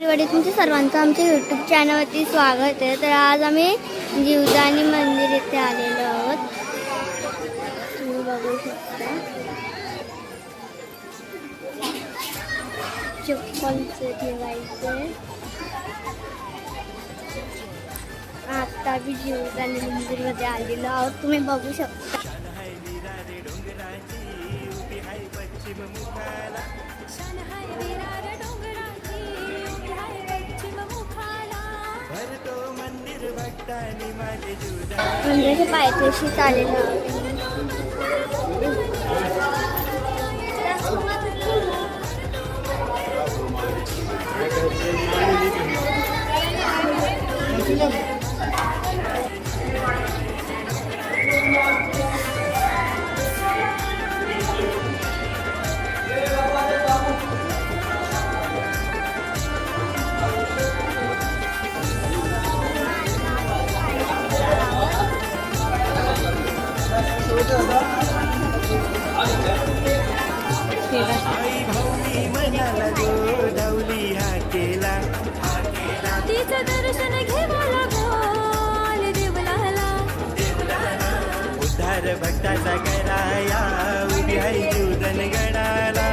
वडील तुमच्या सर्वांचं आमच्या यूट्यूब चॅनलवरती स्वागत आहे. तर आज आम्ही जीवदानी मंदिर येथे आलेलो आहोत. तुम्ही बघू शकता. चप्पलचं ठेवायचं आता आम्ही जीवदानी मंदिरमध्ये आलेलो आहोत. तुम्ही बघू शकता. मंदिराच्या पायथ्याशी चाललेलो आहोत आई भाऊनी मनाला गोदावली हा केला तिचं दर्शन घेवाला गोल देवलाला. उद्धार भक्ताचा कराया उभी आई जीवदन गडाला.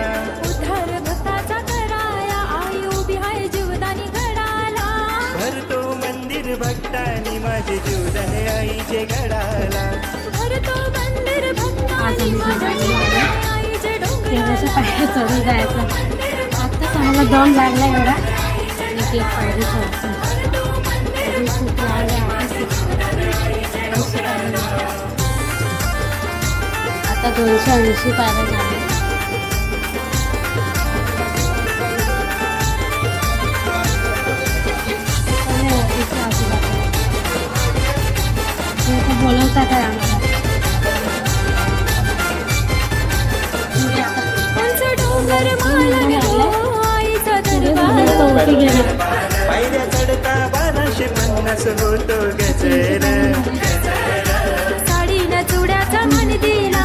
उद्धार भक्ताचा कराया आई उभी आहे जीवदानी घडाला भरतो मंदिर भक्तानी माझे जीवदन आईचे गडाला. देवाच्या पायऱ्या चढून जायचं. आत्ताच आम्हाला दम लागला एवढा. एक एक पायरी चढतो अजून खूप आता दोनशे ऐंशी पायऱ्या झाल्या पायऱ्या चढता बाराशे पन्नास होतो गजर साडीनं चुड्याचा मन दिला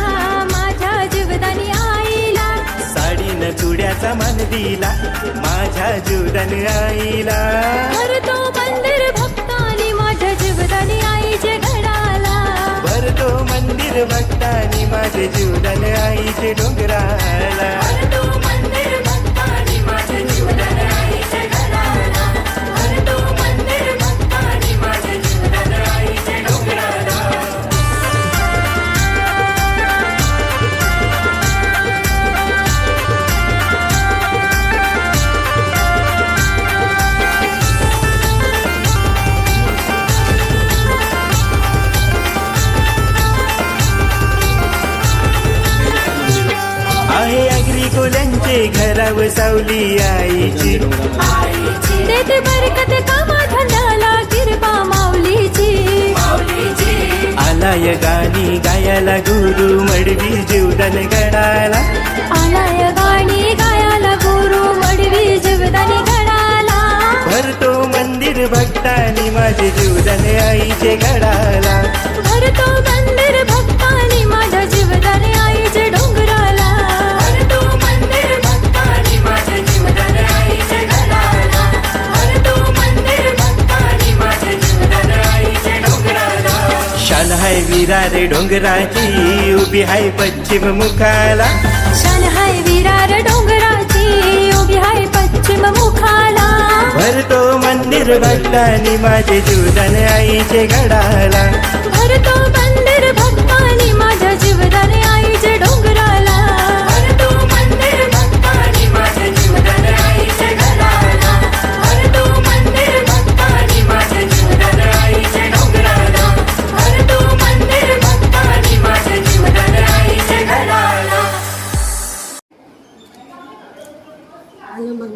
माझ्या जीवदानी आईला साडीनं चुड्याचा मान दिला माझ्या जीवदन आईला भरतो मंदिर भक्तानी माझ्या जीवदानी आईचे घडाला भरतो मंदिर भक्तानी माझे जीवदन आईचे डोंगराला. कोल्यांचे घराव सावली आईची. देते बरकत कामा किरपा माऊलीची. आलाय गाणी गायाला गुरु मडवी जीवदन गडाला. आलाय गाणी गायाला गुरु मडवी जीवदानी घडाला भरतो मंदिर भक्तानी माझे जीवदन आईचे गडाला. भरतो विरारे डोंगराची उभी हाय पश्चिम मुखाला. शान हाय विरार डोंगराची उभी हाय पश्चिम मुखाला. भरतो मंदिर भक्तानी माझे जीवदन आईचे गडाला. भरतो आणि मग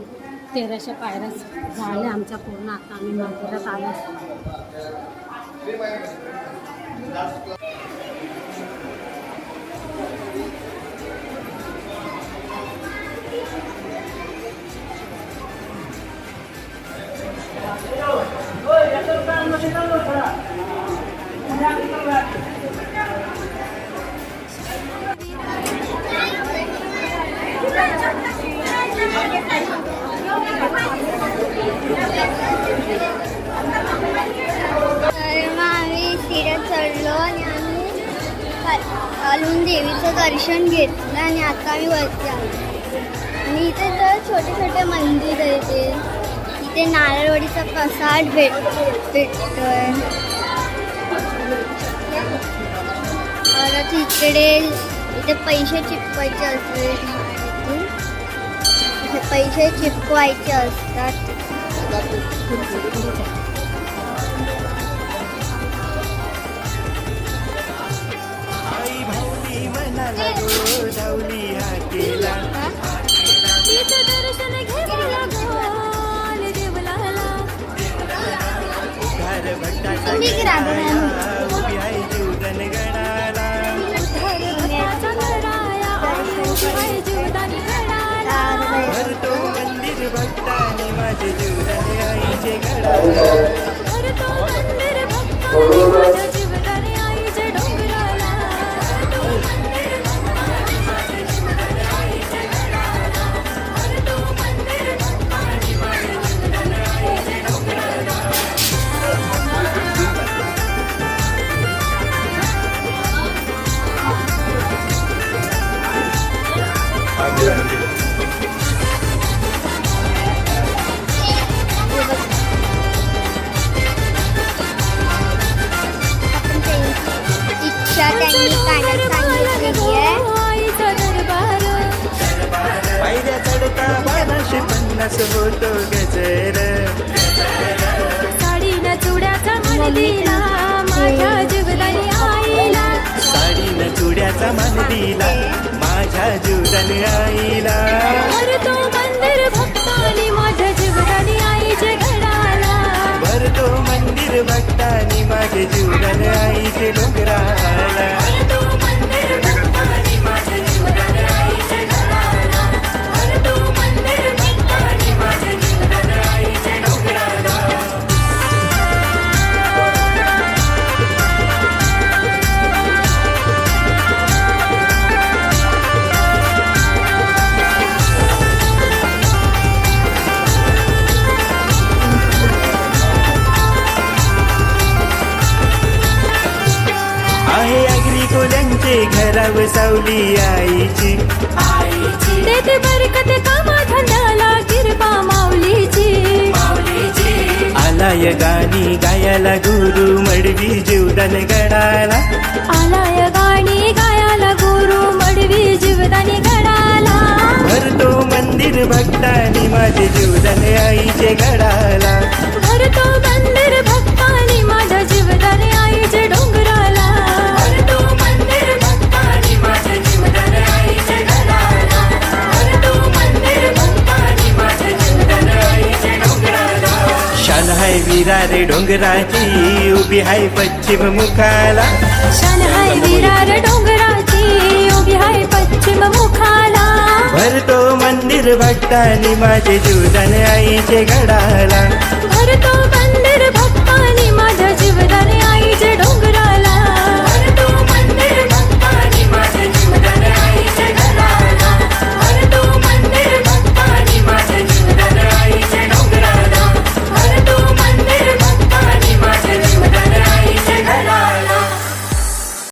तेराशे पायऱ्या झाल्या आमच्या पूर्ण आता आम्ही मंदिरात आलो Thank you. खालून देवीचं दर्शन घेतलं आणि आता आम्ही वरती आलो. आणि इथे तर छोटे छोटे मंदिर आहे ते. इथे नारळवडीचा प्रसाद भेट भेटतोय. परत इकडे इथे पैसे चिपवायचे असेल देवलाला. घर भट्टाचा तुम्ही भक्तानी माझे जीवधन आईचे गडाला भरतो मंदिर पायऱ्या चढता बाराशे पन्नास होतो गजर साडीनं चुड्याचा दिला माझ्या जीवदानी आईला साडीनं चुड्याचा दिला माझ्या आईला भरतो मंदिर भक्तानी माझ्या जीवदानी आईच्या घडाला भरतो मंदिर भक्तानी माझे जीवधन आईचे डोंगराला. कोल्यांचे घराव सावली आईची. देते बरकत कामा धंद्याला किरपा माऊलीची. आलाय गाणी गायाला गुरु मडवी जीवदान गडाला. आलाय गाणी गायाला गुरु मडवी जीवदानी घडाला भरतो मंदिर भक्तानी माझे जीवदान आईचे गडाला. भरतो विरार डोंगराची उभी हाय पश्चिम मुखाला. शनहाय विरार डोंगराची उभी हाय पश्चिम मुखाला. भरतो मंदिर भक्तानी माझे जीवदान आईचे घडाला भरतो मंदिर भक्तानी माझ्या जीवदान